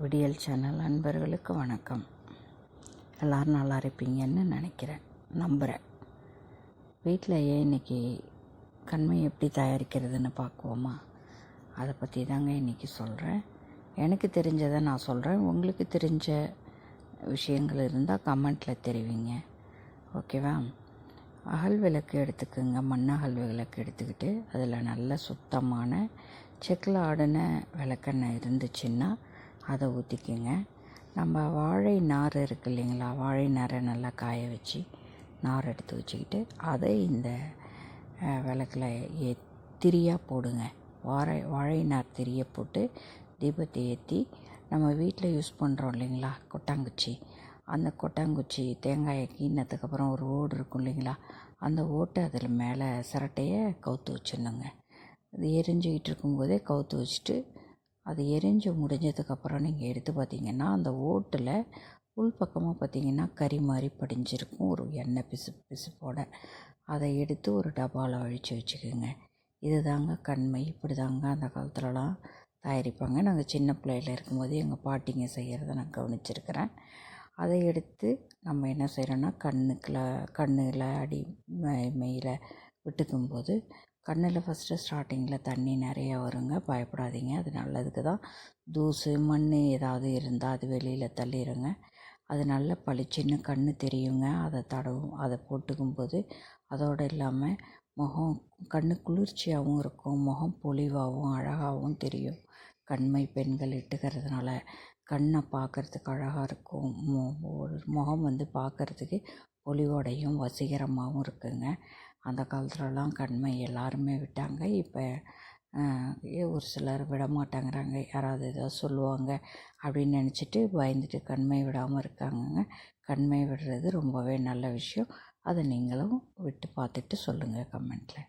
விடியல் சேனல் அன்பர்களுக்கு வணக்கம். எல்லோரும் நல்லா இருப்பீங்கன்னு நினைக்கிறேன். நம்புகிறேன் வீட்டில் ஏன் இன்றைக்கி கண்மை எப்படி தயாரிக்கிறதுன்னு பார்க்குவோமா? அதை பற்றி தாங்க இன்றைக்கி சொல்கிறேன் எனக்கு தெரிஞ்சதை நான் சொல்கிறேன் உங்களுக்கு தெரிஞ்ச விஷயங்கள் இருந்தால் கமெண்ட்டில் தெரிவிங்க. ஓகேவா அகல் விளக்கு எடுத்துக்கோங்க. மண்ணகல் விளக்கு எடுத்துக்கிட்டு அதில் நல்ல சுத்தமான செக்கில் ஆடின விளக்கெண்ணெய் இருந்துச்சுன்னா அதை ஊற்றிக்கோங்க நம்ம வாழை நார் இருக்கு இல்லைங்களா? வாழை நாரை நல்லா காய வச்சு நார் எடுத்து வச்சுக்கிட்டு அதை இந்த விளக்கில் விளக்குல ஏ திரியாக போடுங்க. வாழை வாழை நார் திரியை போட்டு தீபத்தை ஏற்றி நம்ம வீட்டில் யூஸ் பண்ணுறோம் இல்லைங்களா? கொட்டாங்குச்சி. அந்த கொட்டாங்குச்சி தேங்காயை கீனத்துக்கப்புறம் ஒரு ஓடு இருக்கும் இல்லைங்களா? அந்த ஓட்டை அதில் மேலே சிரட்டையை கவுத்து வச்சிடணுங்க. அது எரிஞ்சுக்கிட்டு இருக்கும்போதே கவுத்து வச்சுட்டு அது எரிஞ்சு முடிஞ்சதுக்கப்புறம் நீங்கள் எடுத்து பார்த்தீங்கன்னா அந்த ஓட்டில் உள் பக்கமாக பார்த்தீங்கன்னா கறி மாதிரி படிஞ்சிருக்கும். ஒரு எண்ணெய் பிசு பிசுப்போட. அதை எடுத்து ஒரு டப்பாவில் அழித்து வச்சுக்கோங்க. இது தாங்க கண்மை. இப்படி தாங்க அந்த காலத்துலலாம் தயாரிப்பாங்க. நாங்கள் சின்ன பிள்ளையில் இருக்கும்போது எங்கள் பாட்டிங்க செய்கிறத நான் கவனிச்சிருக்கிறேன். அதை எடுத்து நம்ம என்ன செய்கிறோன்னா கண்ணுக்குள்ள கண்ணில் அடி மெ- மெயில விட்டுக்கும்போது கண்ணில் ஃபஸ்ட்டு ஸ்டார்டிங்கில் தண்ணி நிறையா வருங்க. பயப்படாதீங்க. அது நல்லதுக்கு தான். தூசு மண் ஏதாவது இருந்தால் அது வெளியில் தள்ளிடுங்க அது நல்ல பளிச்சுன்னு கண் தெரியுங்க. அதை தடவும் அதை போட்டுக்கும்போது அதோடு இல்லாமல் முகம் கண்ணு குளிர்ச்சியாகவும் இருக்கும். முகம் பொலிவாகவும் அழகாகவும் தெரியும். கண்மை பெண்கள் இட்டுக்கிறதுனால கண்ணை பார்க்கறதுக்கு அழகாக இருக்கும். மு- முகம் வந்து பார்க்கறதுக்கு பொலிவோடையும் வசீகரமாகவும் இருக்குங்க. அந்த காலத்துலலாம் கண்மை எல்லாருமே விட்டாங்க. இப்போ ஒரு சிலர் விட மாட்டேங்கிறாங்க யாராவது ஏதாவது சொல்லுவாங்க அப்படின்னு நினச்சிட்டு பயந்துட்டு கண்மை விடாமல் இருக்காங்கங்க. கண்மை விடுறது ரொம்பவே நல்ல விஷயம். அதை நீங்களும் விட்டு பார்த்துட்டு சொல்லுங்கள் கமெண்ட்டில்